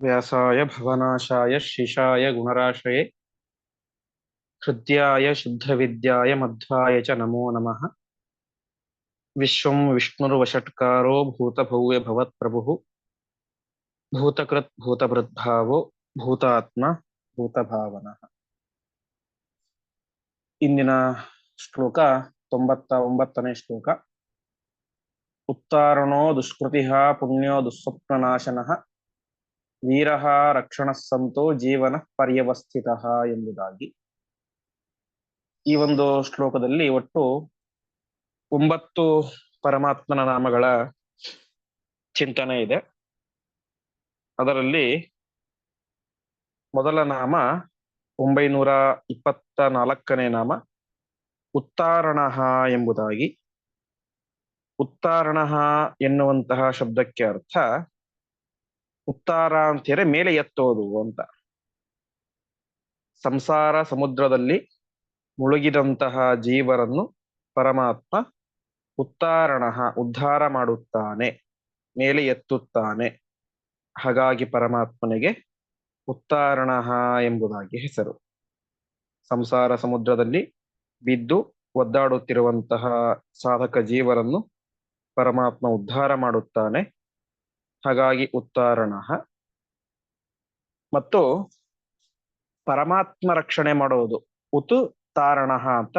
व्यासाय भवनाशाय शिशाय गुणराशये हृद्याय शुद्धविद्याय मध्वाय च नमो नमः विश्वं विष्णुर्वषट्कारो भूतभव्यभवत्प्रभुः भूतकृत् भूतभृद्भावो ಭೂತಾತ್ಮ ಭೂತಭಾವನ ಇಂದಿನ ಶ್ಲೋಕ ತೊಂಬತ್ತ ಒಂಬತ್ತನೇ ಶ್ಲೋಕ ಉತ್ತಾರಣೋ ದುಷ್ಕೃತಿ ಪುಣ್ಯೋ ದುಸ್ವಪ್ನನಾಶನ ವೀರ ರಕ್ಷಣ ಸಂತೋ ಜೀವನ ಪರ್ಯವಸ್ಥಿತ ಎಂಬುದಾಗಿ. ಈ ಒಂದು ಶ್ಲೋಕದಲ್ಲಿ ಒಟ್ಟು ಒಂಬತ್ತು ಪರಮಾತ್ಮನ ನಾಮಗಳ ಚಿಂತನೆ ಇದೆ. ಅದರಲ್ಲಿ ಮೊದಲ ನಾಮ ಒಂಬೈನೂರ ಇಪ್ಪತ್ತ ನಾಲ್ಕನೇ ನಾಮ ಉತ್ತಾರಣ ಎಂಬುದಾಗಿ. ಉತ್ತಾರಣ ಎನ್ನುವಂತಹ ಶಬ್ದಕ್ಕೆ ಅರ್ಥ ಉತ್ತಾರ ಅಂತ ಹೇಳಿದ್ರೆ ಮೇಲೆ ಎತ್ತೋದು ಅಂತ. ಸಂಸಾರ ಸಮುದ್ರದಲ್ಲಿ ಮುಳುಗಿದಂತಹ ಜೀವರನ್ನು ಪರಮಾತ್ಮ ಉತ್ತಾರಣ ಉದ್ಧಾರ ಮಾಡುತ್ತಾನೆ, ಮೇಲೆ ಎತ್ತುತ್ತಾನೆ. ಹಾಗಾಗಿ ಪರಮಾತ್ಮನಿಗೆ ಉತ್ತಾರಣ ಎಂಬುದಾಗಿ ಹೆಸರು. ಸಂಸಾರ ಸಮುದ್ರದಲ್ಲಿ ಬಿದ್ದು ಒದ್ದಾಡುತ್ತಿರುವಂತಹ ಸಾಧಕ ಜೀವರನ್ನು ಪರಮಾತ್ಮ ಉದ್ಧಾರ ಮಾಡುತ್ತಾನೆ. ಹಾಗಾಗಿ ಉತ್ತಾರಣ. ಮತ್ತು ಪರಮಾತ್ಮ ರಕ್ಷಣೆ ಮಾಡುವುದು ಉತು ತಾರಣ ಅಂತ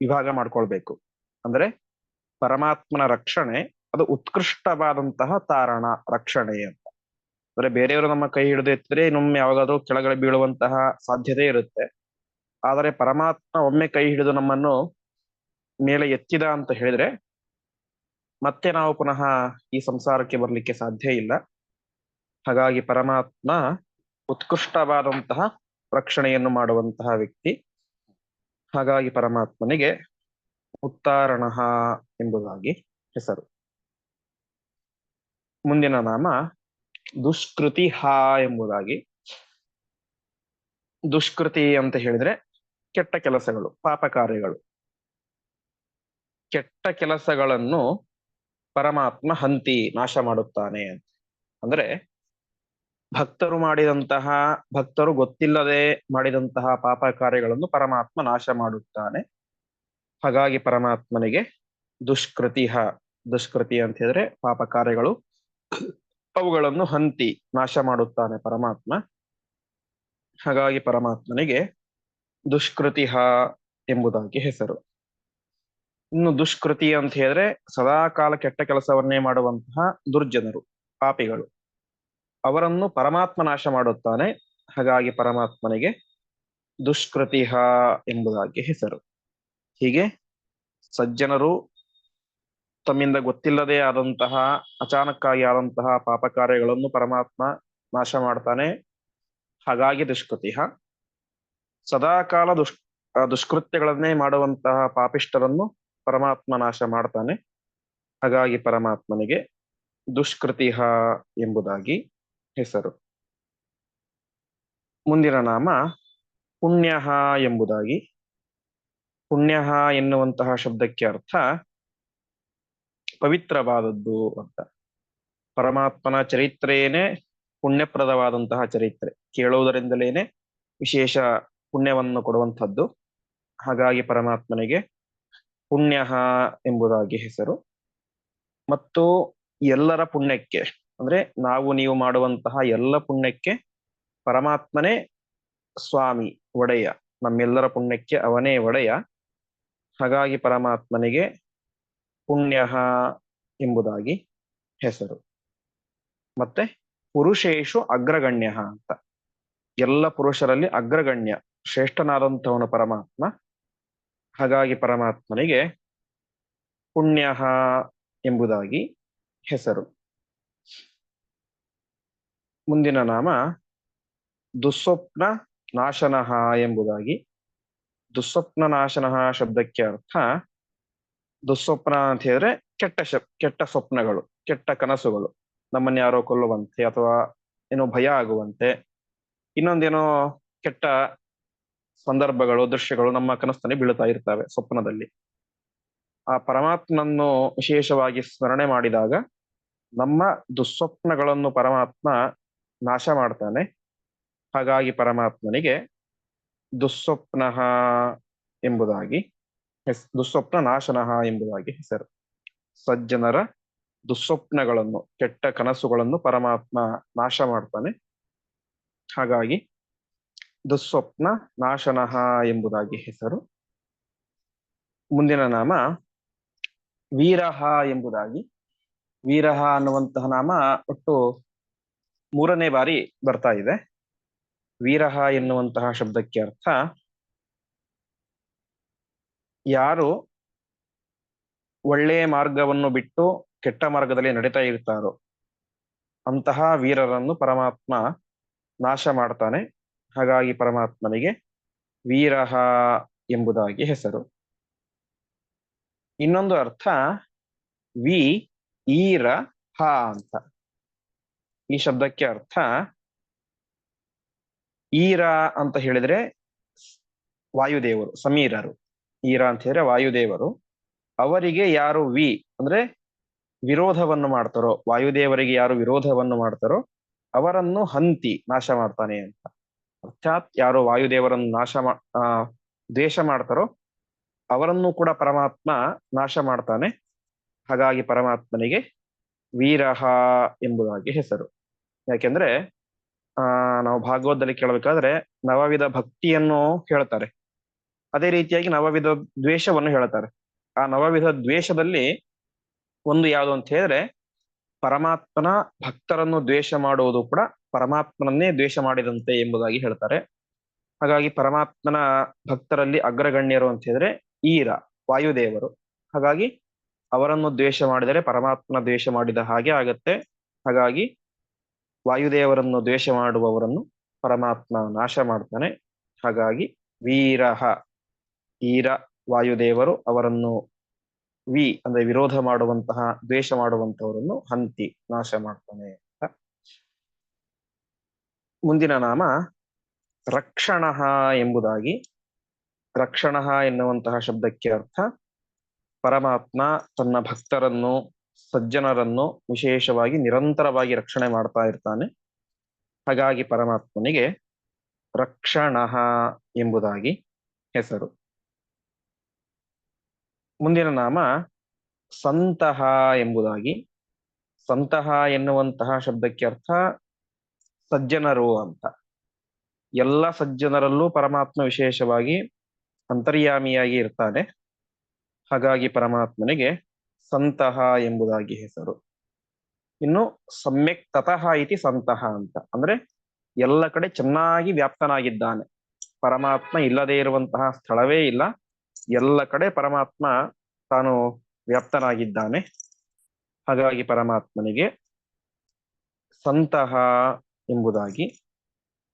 ವಿಭಾಗ ಮಾಡ್ಕೊಳ್ಬೇಕು. ಅಂದ್ರೆ ಪರಮಾತ್ಮನ ರಕ್ಷಣೆ ಅದು ಉತ್ಕೃಷ್ಟವಾದಂತಹ ತಾರಣ, ರಕ್ಷಣೆ ಅಂತ. ಅಂದ್ರೆ ಬೇರೆಯವರು ನಮ್ಮ ಕೈ ಹಿಡಿದು ಎತ್ತಿದ್ರೆ ಇನ್ನೊಮ್ಮೆ ಯಾವಾಗಾದ್ರೂ ಕೆಳಗಡೆ ಬೀಳುವಂತಹ ಸಾಧ್ಯತೆ ಇರುತ್ತೆ. ಆದರೆ ಪರಮಾತ್ಮ ಒಮ್ಮೆ ಕೈ ಹಿಡಿದು ನಮ್ಮನ್ನು ಮೇಲೆ ಎತ್ತಿದ ಅಂತ ಹೇಳಿದ್ರೆ ಮತ್ತೆ ನಾವು ಪುನಃ ಈ ಸಂಸಾರಕ್ಕೆ ಬರ್ಲಿಕ್ಕೆ ಸಾಧ್ಯ ಇಲ್ಲ. ಹಾಗಾಗಿ ಪರಮಾತ್ಮ ಉತ್ಕೃಷ್ಟವಾದಂತಹ ರಕ್ಷಣೆಯನ್ನು ಮಾಡುವಂತಹ ವ್ಯಕ್ತಿ. ಹಾಗಾಗಿ ಪರಮಾತ್ಮನಿಗೆ ಉತ್ತಾರಣ ಎಂಬುದಾಗಿ ಹೆಸರು. ಮುಂದಿನ ನಾಮ ದುಷ್ಕೃತಿ ಹಾ ಎಂಬುದಾಗಿ. ದುಷ್ಕೃತಿ ಅಂತ ಹೇಳಿದ್ರೆ ಕೆಟ್ಟ ಕೆಲಸಗಳು ಪಾಪ ಕಾರ್ಯಗಳು ಕೆಟ್ಟ ಕೆಲಸಗಳನ್ನು ಪರಮಾತ್ಮ ಹಂತಿ ನಾಶ ಮಾಡುತ್ತಾನೆ ಅಂದ್ರೆ ಭಕ್ತರು ಮಾಡಿದಂತಹ, ಭಕ್ತರು ಗೊತ್ತಿಲ್ಲದೆ ಮಾಡಿದಂತಹ ಪಾಪ ಕಾರ್ಯಗಳನ್ನು ಪರಮಾತ್ಮ ನಾಶ ಮಾಡುತ್ತಾನೆ. ಹಾಗಾಗಿ ಪರಮಾತ್ಮನಿಗೆ ದುಷ್ಕೃತಿಹ, ದುಷ್ಕೃತಿ ಅಂತ ಹೇಳಿದ್ರೆ ಪಾಪ ಕಾರ್ಯಗಳು, ಅವುಗಳನ್ನು ಹಂತಿ ನಾಶ ಮಾಡುತ್ತಾನೆ ಪರಮಾತ್ಮ. ಹಾಗಾಗಿ ಪರಮಾತ್ಮನಿಗೆ ದುಷ್ಕೃತಿಹ ಎಂಬುದಾಗಿ ಹೆಸರು. ಇನ್ನು ದುಷ್ಕೃತಿ ಅಂತ ಹೇಳಿದ್ರೆ ಸದಾ ಕಾಲ ಕೆಟ್ಟ ಕೆಲಸವನ್ನೇ ಮಾಡುವಂತಹ ದುರ್ಜನರು, ಪಾಪಿಗಳು. ಅವರನ್ನು ಪರಮಾತ್ಮ ನಾಶ ಮಾಡುತ್ತಾನೆ. ಹಾಗಾಗಿ ಪರಮಾತ್ಮನಿಗೆ ದುಷ್ಕೃತಿಹ ಎಂಬುದಾಗಿ ಹೆಸರು. ಹೀಗೆ ಸಜ್ಜನರು ತಮ್ಮಿಂದ ಗೊತ್ತಿಲ್ಲದೆ ಆದಂತಹ, ಅಚಾನಕ್ಕಾಗಿ ಆದಂತಹ ಪಾಪ ಕಾರ್ಯಗಳನ್ನು ಪರಮಾತ್ಮ ನಾಶ ಮಾಡ್ತಾನೆ. ಹಾಗಾಗಿ ದುಷ್ಕೃತಿಹ. ಸದಾಕಾಲ ದುಷ್ ದುಷ್ಕೃತ್ಯಗಳನ್ನೇ ಮಾಡುವಂತಹ ಪಾಪಿಷ್ಟರನ್ನು ಪರಮಾತ್ಮ ನಾಶ ಮಾಡ್ತಾನೆ. ಹಾಗಾಗಿ ಪರಮಾತ್ಮನಿಗೆ ದುಷ್ಕೃತಿಹ ಎಂಬುದಾಗಿ ಹೆಸರು. ಮುಂದಿನ ನಾಮ ಪುಣ್ಯ ಎಂಬುದಾಗಿ. ಪುಣ್ಯ ಎನ್ನುವಂತಹ ಶಬ್ದಕ್ಕೆ ಅರ್ಥ ಪವಿತ್ರವಾದದ್ದು ಅಂತ. ಪರಮಾತ್ಮನ ಚರಿತ್ರೆಯೇನೆ ಪುಣ್ಯಪ್ರದವಾದಂತಹ ಚರಿತ್ರೆ. ಕೇಳುವುದರಿಂದಲೇನೆ ವಿಶೇಷ ಪುಣ್ಯವನ್ನು ಕೊಡುವಂಥದ್ದು. ಹಾಗಾಗಿ ಪರಮಾತ್ಮನಿಗೆ ಪುಣ್ಯ ಎಂಬುದಾಗಿ ಹೆಸರು. ಮತ್ತು ಎಲ್ಲರ ಪುಣ್ಯಕ್ಕೆ, ಅಂದ್ರೆ ನಾವು ನೀವು ಮಾಡುವಂತಹ ಎಲ್ಲ ಪುಣ್ಯಕ್ಕೆ ಪರಮಾತ್ಮನೇ ಸ್ವಾಮಿ, ಒಡೆಯ. ನಮ್ಮೆಲ್ಲರ ಪುಣ್ಯಕ್ಕೆ ಅವನೇ ಒಡೆಯ. ಹಾಗಾಗಿ ಪರಮಾತ್ಮನಿಗೆ ಪುಣ್ಯ ಎಂಬುದಾಗಿ ಹೆಸರು. ಮತ್ತೆ ಪುರುಷೇಶು ಅಗ್ರಗಣ್ಯ ಅಂತ. ಎಲ್ಲ ಪುರುಷರಲ್ಲಿ ಅಗ್ರಗಣ್ಯ, ಶ್ರೇಷ್ಠನಾದಂಥವನು ಪರಮಾತ್ಮ. ಹಾಗಾಗಿ ಪರಮಾತ್ಮನಿಗೆ ಪುಣ್ಯ ಎಂಬುದಾಗಿ ಹೆಸರು. ಮುಂದಿನ ನಾಮ ದುಸ್ವಪ್ನ ನಾಶನ ಎಂಬುದಾಗಿ. ದುಸ್ವಪ್ನ ನಾಶನಃ ಶಬ್ದಕ್ಕೆ ಅರ್ಥ ದುಸ್ವಪ್ನ ಅಂತ ಹೇಳಿದ್ರೆ ಕೆಟ್ಟ ಶಪ್ ಕೆಟ್ಟ ಸ್ವಪ್ನಗಳು, ಕೆಟ್ಟ ಕನಸುಗಳು, ನಮ್ಮನ್ನ ಯಾರೋ ಕೊಲ್ಲುವಂತೆ ಅಥವಾ ಏನೋ ಭಯ ಆಗುವಂತೆ, ಇನ್ನೊಂದೇನೋ ಕೆಟ್ಟ ಸಂದರ್ಭಗಳು, ದೃಶ್ಯಗಳು ನಮ್ಮ ಕನಸ್ತನೇ ಬೀಳ್ತಾ ಇರ್ತವೆ ಸ್ವಪ್ನದಲ್ಲಿ. ಆ ಪರಮಾತ್ಮನನ್ನು ವಿಶೇಷವಾಗಿ ಸ್ಮರಣೆ ಮಾಡಿದಾಗ ನಮ್ಮ ದುಸ್ವಪ್ನಗಳನ್ನು ಪರಮಾತ್ಮ ನಾಶ ಮಾಡ್ತಾನೆ. ಹಾಗಾಗಿ ಪರಮಾತ್ಮನಿಗೆ ದುಸ್ವಪ್ನ ಎಂಬುದಾಗಿ ಹೆಸ್, ದುಸ್ವಪ್ನ ನಾಶನಃ ಎಂಬುದಾಗಿ ಹೆಸರು. ಸಜ್ಜನರ ದುಸ್ವಪ್ನಗಳನ್ನು, ಕೆಟ್ಟ ಕನಸುಗಳನ್ನು ಪರಮಾತ್ಮ ನಾಶ ಮಾಡ್ತಾನೆ. ಹಾಗಾಗಿ ದುಸ್ವಪ್ನ ನಾಶನಃ ಎಂಬುದಾಗಿ ಹೆಸರು. ಮುಂದಿನ ನಾಮ ವೀರಹ ಎಂಬುದಾಗಿ. ವೀರಹ ಅನ್ನುವಂತಹ ನಾಮ ಒಟ್ಟು ಮೂರನೇ ಬಾರಿ ಬರ್ತಾ ಇದೆ. ವೀರಹ ಎನ್ನುವಂತಹ ಶಬ್ದಕ್ಕೆ ಅರ್ಥ ಯಾರು ಒಳ್ಳೆಯ ಮಾರ್ಗವನ್ನು ಬಿಟ್ಟು ಕೆಟ್ಟ ಮಾರ್ಗದಲ್ಲಿ ನಡೀತಾ ಇರ್ತಾರೋ ಅಂತಹ ವೀರರನ್ನು ಪರಮಾತ್ಮ ನಾಶ ಮಾಡ್ತಾನೆ. ಹಾಗಾಗಿ ಪರಮಾತ್ಮನಿಗೆ ವೀರಹ ಎಂಬುದಾಗಿ ಹೆಸರು. ಇನ್ನೊಂದು ಅರ್ಥ, ವಿ, ಈರ, ಹ ಅಂತ. ಈ ಶಬ್ದಕ್ಕೆ ಅರ್ಥ, ಈರ ಅಂತ ಹೇಳಿದ್ರೆ ವಾಯುದೇವರು, ಸಮೀರರು. ಈರ ಅಂತ ಹೇಳಿದ್ರೆ ವಾಯುದೇವರು. ಅವರಿಗೆ ಯಾರು ವಿ ಅಂದ್ರೆ ವಿರೋಧವನ್ನು ಮಾಡ್ತಾರೋ, ವಾಯುದೇವರಿಗೆ ಯಾರು ವಿರೋಧವನ್ನು ಮಾಡ್ತಾರೋ ಅವರನ್ನು ಹಂತಿ ನಾಶ ಮಾಡ್ತಾನೆ ಅಂತ. ಅರ್ಥಾತ್ ಯಾರು ವಾಯುದೇವರನ್ನು ನಾಶ ಮಾ ದ್ವೇಷ ಮಾಡ್ತಾರೋ, ಅವರನ್ನು ಕೂಡ ಪರಮಾತ್ಮ ನಾಶ ಮಾಡ್ತಾನೆ. ಹಾಗಾಗಿ ಪರಮಾತ್ಮನಿಗೆ ವೀರಹ ಎಂಬುದಾಗಿ ಹೆಸರು. ಯಾಕೆಂದ್ರೆ, ಆ, ನಾವು ಭಾಗವತದಲ್ಲಿ ಕೇಳಬೇಕಾದ್ರೆ ನವವಿಧ ಭಕ್ತಿಯನ್ನು ಹೇಳ್ತಾರೆ. ಅದೇ ರೀತಿಯಾಗಿ ನವವಿಧ ದ್ವೇಷವನ್ನು ಹೇಳ್ತಾರೆ. ಆ ನವವಿಧ ದ್ವೇಷದಲ್ಲಿ ಒಂದು ಯಾವುದು ಅಂತ ಹೇಳಿದ್ರೆ, ಪರಮಾತ್ಮನ ಭಕ್ತರನ್ನು ದ್ವೇಷ ಮಾಡುವುದು ಕೂಡ ಪರಮಾತ್ಮನನ್ನೇ ದ್ವೇಷ ಮಾಡಿದಂತೆ ಎಂಬುದಾಗಿ ಹೇಳ್ತಾರೆ. ಹಾಗಾಗಿ ಪರಮಾತ್ಮನ ಭಕ್ತರಲ್ಲಿ ಅಗ್ರಗಣ್ಯರು ಅಂತ ಹೇಳಿದ್ರೆ ಈರ, ವಾಯುದೇವರು. ಹಾಗಾಗಿ ಅವರನ್ನು ದ್ವೇಷ ಮಾಡಿದರೆ ಪರಮಾತ್ಮನ ದ್ವೇಷ ಮಾಡಿದ ಹಾಗೆ ಆಗತ್ತೆ. ಹಾಗಾಗಿ ವಾಯುದೇವರನ್ನು ದ್ವೇಷ ಮಾಡುವವರನ್ನು ಪರಮಾತ್ಮ ನಾಶ ಮಾಡ್ತಾನೆ. ಹಾಗಾಗಿ ವೀರಹ, ಈರ, ವಾಯುದೇವರು ಅವರನ್ನು ವಿ ಅಂದ್ರೆ ವಿರೋಧ ಮಾಡುವಂತಹ, ದ್ವೇಷ ಮಾಡುವಂತವರನ್ನು ಹಂತಿ ನಾಶ ಮಾಡ್ತಾನೆ. ಮುಂದಿನ ನಾಮ ರಕ್ಷಣ ಎಂಬುದಾಗಿ. ರಕ್ಷಣ ಎನ್ನುವಂತಹ ಶಬ್ದಕ್ಕೆ ಅರ್ಥ ಪರಮಾತ್ಮ ತನ್ನ ಭಕ್ತರನ್ನು, ಸಜ್ಜನರನ್ನು ವಿಶೇಷವಾಗಿ ನಿರಂತರವಾಗಿ ರಕ್ಷಣೆ ಮಾಡ್ತಾ ಇರ್ತಾನೆ. ಹಾಗಾಗಿ ಪರಮಾತ್ಮನಿಗೆ ರಕ್ಷಣ ಎಂಬುದಾಗಿ ಹೆಸರು. ಮುಂದಿನ ನಾಮ ಸಂತಹ ಎಂಬುದಾಗಿ. ಸಂತಹ ಎನ್ನುವಂತಹ ಶಬ್ದಕ್ಕೆ ಅರ್ಥ ಸಜ್ಜನರು ಅಂತ. ಎಲ್ಲ ಸಜ್ಜನರಲ್ಲೂ ಪರಮಾತ್ಮ ವಿಶೇಷವಾಗಿ ಅಂತರ್ಯಾಮಿಯಾಗಿ ಇರ್ತಾನೆ. ಹಾಗಾಗಿ ಪರಮಾತ್ಮನಿಗೆ ಸಂತಹ ಎಂಬುದಾಗಿ ಹೆಸರು. ಇನ್ನು ಸಮ್ಯಕ್ ತತಃ ಇತಿ ಸಂತಹ ಅಂತ. ಅಂದ್ರೆ ಎಲ್ಲ ಕಡೆ ಚೆನ್ನಾಗಿ ವ್ಯಾಪ್ತನಾಗಿದ್ದಾನೆ. ಪರಮಾತ್ಮ ಇಲ್ಲದೆ ಇರುವಂತಹ ಸ್ಥಳವೇ ಇಲ್ಲ. ಎಲ್ಲ ಕಡೆ ಪರಮಾತ್ಮ ತಾನು ವ್ಯಾಪ್ತನಾಗಿದ್ದಾನೆ. ಹಾಗಾಗಿ ಪರಮಾತ್ಮನಿಗೆ ಸಂತಹ ಎಂಬುದಾಗಿ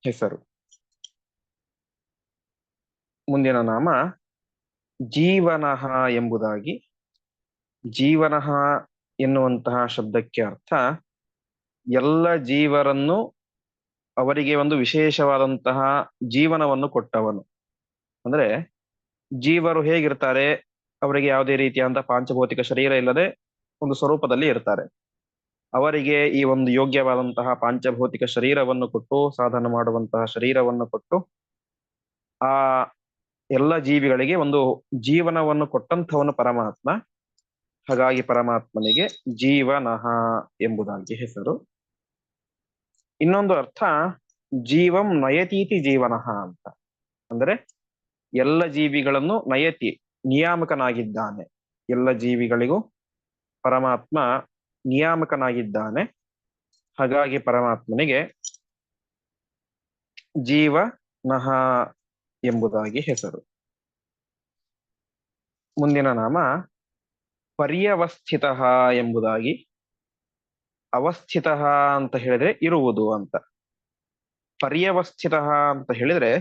ಹೆಸರು. ಮುಂದಿನ ನಾಮ ಜೀವನಃ ಎಂಬುದಾಗಿ. ಜೀವನಃ ಎನ್ನುವಂತಹ ಶಬ್ದಕ್ಕೆ ಅರ್ಥ ಎಲ್ಲ ಜೀವರನ್ನು ಅವರಿಗೆ ಒಂದು ವಿಶೇಷವಾದಂತಹ ಜೀವನವನ್ನು ಕೊಟ್ಟವನು. ಅಂದ್ರೆ ಜೀವರು ಹೇಗಿರ್ತಾರೆ, ಅವರಿಗೆ ಯಾವುದೇ ರೀತಿಯಾದಂತಹ ಪಾಂಚಭೌತಿಕ ಶರೀರ ಇಲ್ಲದೆ ಒಂದು ಸ್ವರೂಪದಲ್ಲಿ ಇರ್ತಾರೆ. ಅವರಿಗೆ ಈ ಒಂದು ಯೋಗ್ಯವಾದಂತಹ ಪಾಂಚಭೌತಿಕ ಶರೀರವನ್ನು ಕೊಟ್ಟು, ಸಾಧನ ಮಾಡುವಂತಹ ಶರೀರವನ್ನು ಕೊಟ್ಟು, ಆ ಎಲ್ಲ ಜೀವಿಗಳಿಗೆ ಒಂದು ಜೀವನವನ್ನು ಕೊಟ್ಟಂಥವನು ಪರಮಾತ್ಮ. ಹಾಗಾಗಿ ಪರಮಾತ್ಮನಿಗೆ ಜೀವನಃ ಎಂಬುದಾಗಿ ಹೆಸರು. ಇನ್ನೊಂದು ಅರ್ಥ, ಜೀವಂ ನಯತೀತಿ ಜೀವನಃ ಅಂತ. ಅಂದ್ರೆ ಎಲ್ಲ ಜೀವಿಗಳನ್ನು ನಯತಿ, ನಿಯಾಮಕನಾಗಿದ್ದಾನೆ. ಎಲ್ಲ ಜೀವಿಗಳಿಗೂ ಪರಮಾತ್ಮ ನಿಯಾಮಕನಾಗಿದ್ದಾನೆ. ಹಾಗಾಗಿ ಪರಮಾತ್ಮನಿಗೆ ಜೀವ ನಹ ಎಂಬುದಾಗಿ ಹೆಸರು. ಮುಂದಿನ ನಾಮ ಪರ್ಯವಸ್ಥಿತ ಎಂಬುದಾಗಿ ಅವಸ್ಥಿತ ಅಂತ ಹೇಳಿದ್ರೆ ಇರುವುದು ಅಂತ. ಪರ್ಯವಸ್ಥಿತ ಅಂತ ಹೇಳಿದ್ರೆ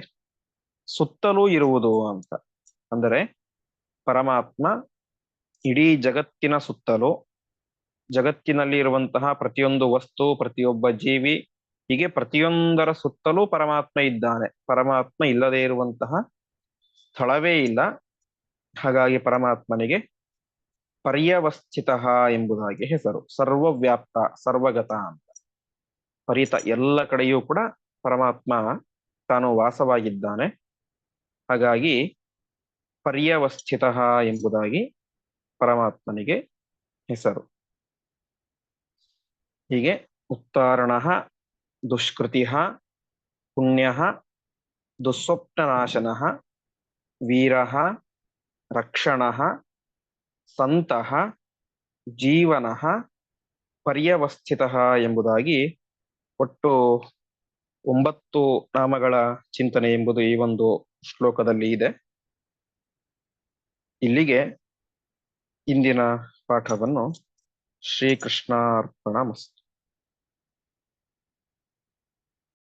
ಸುತ್ತಲೂ ಇರುವುದು ಅಂತ. ಅಂದರೆ ಪರಮಾತ್ಮ ಇಡೀ ಜಗತ್ತಿನ ಸುತ್ತಲೂ ಜಗತ್ತಿನಲ್ಲಿ ಇರುವಂತಹ ಪ್ರತಿಯೊಂದು ವಸ್ತು, ಪ್ರತಿಯೊಬ್ಬ ಜೀವಿ, ಹೀಗೆ ಪ್ರತಿಯೊಂದರ ಸುತ್ತಲೂ ಪರಮಾತ್ಮ ಇದ್ದಾನೆ. ಪರಮಾತ್ಮ ಇಲ್ಲದೆ ಇರುವಂತಹ ಸ್ಥಳವೇ ಇಲ್ಲ. ಹಾಗಾಗಿ ಪರಮಾತ್ಮನಿಗೆ ಪರ್ಯವಸ್ಥಿತ ಎಂಬುದಾಗಿ ಹೆಸರು. ಸರ್ವವ್ಯಾಪ್ತ, ಸರ್ವಗತ ಅಂತ. ಪರಿತ ಎಲ್ಲ ಕಡೆಯೂ ಕೂಡ ಪರಮಾತ್ಮ ತಾನು ವಾಸವಾಗಿದ್ದಾನೆ. ಹಾಗಾಗಿ ಪರ್ಯವಸ್ಥಿತ ಎಂಬುದಾಗಿ ಪರಮಾತ್ಮನಿಗೆ ಹೆಸರು. ಹೀಗೆ ಉತ್ತಾರಣ, ದುಷ್ಕೃತಿ, ಪುಣ್ಯ, ದುಸ್ವಪ್ನನಾಶನ, ವೀರ, ರಕ್ಷಣ, ಸಂತಃ, ಜೀವನ, ಪರ್ಯವಸ್ಥಿತ ಎಂಬುದಾಗಿ ಒಟ್ಟು ಒಂಬತ್ತು ನಾಮಗಳ ಚಿಂತನೆ ಎಂಬುದು ಈ ಒಂದು ಶ್ಲೋಕದಲ್ಲಿ ಇದೆ. ಇಲ್ಲಿಗೆ ಇಂದಿನ ಪಾಠವನ್ನು ಶ್ರೀಕೃಷ್ಣಾರ್ಪಣ ಮಸ್ತು